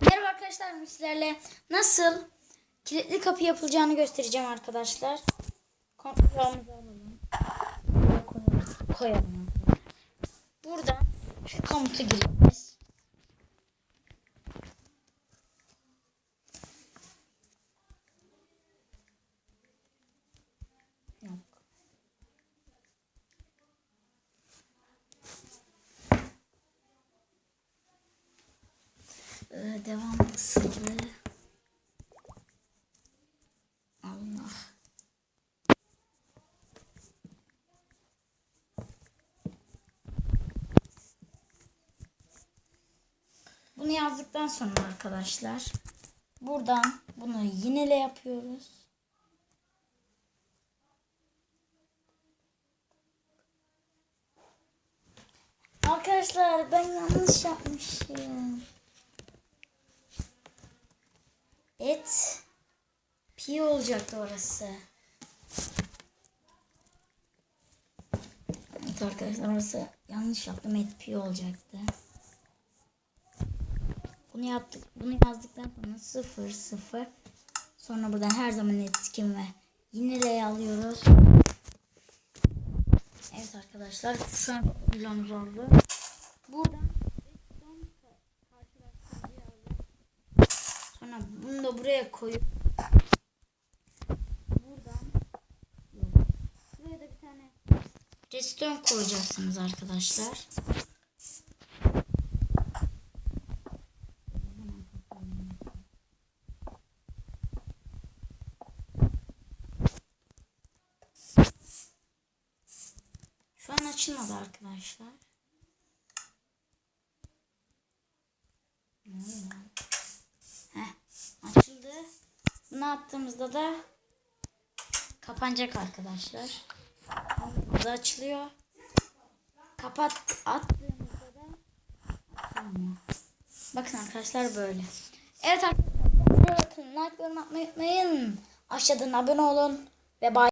Merhaba arkadaşlar sizlerle nasıl kilitli kapı yapılacağını göstereceğim arkadaşlar. Kontrolümüzü alalım. Buraya koyalım. Buradan şu komutu gireceğiz. Devam sıvı. Allah. Bunu yazdıktan sonra arkadaşlar buradan bunu yinele yapıyoruz. Arkadaşlar ben yanlış yapmışım. Et pi olacaktı orası. Evet arkadaşlar orası yanlış yaptım. Et pi olacaktı. Bunu yaptık. Bunu yazdıktan sonra 0 0 sonra buradan her zaman etkin ve yineleye alıyoruz. Evet arkadaşlar şu an videomuz oldu. Buradan Sonra bunu da buraya koyup buradan buraya da bir tane redstone koyacaksınız arkadaşlar. Şu an açılmadı arkadaşlar. Ne oluyor attığımızda da kapanacak arkadaşlar. Burada açılıyor. Kapat attığımızda da açılmıyor. Bakın arkadaşlar böyle. Evet arkadaşlar. Bakın like yorum atmayı unutmayın. Aşağıdan abone olun ve bay.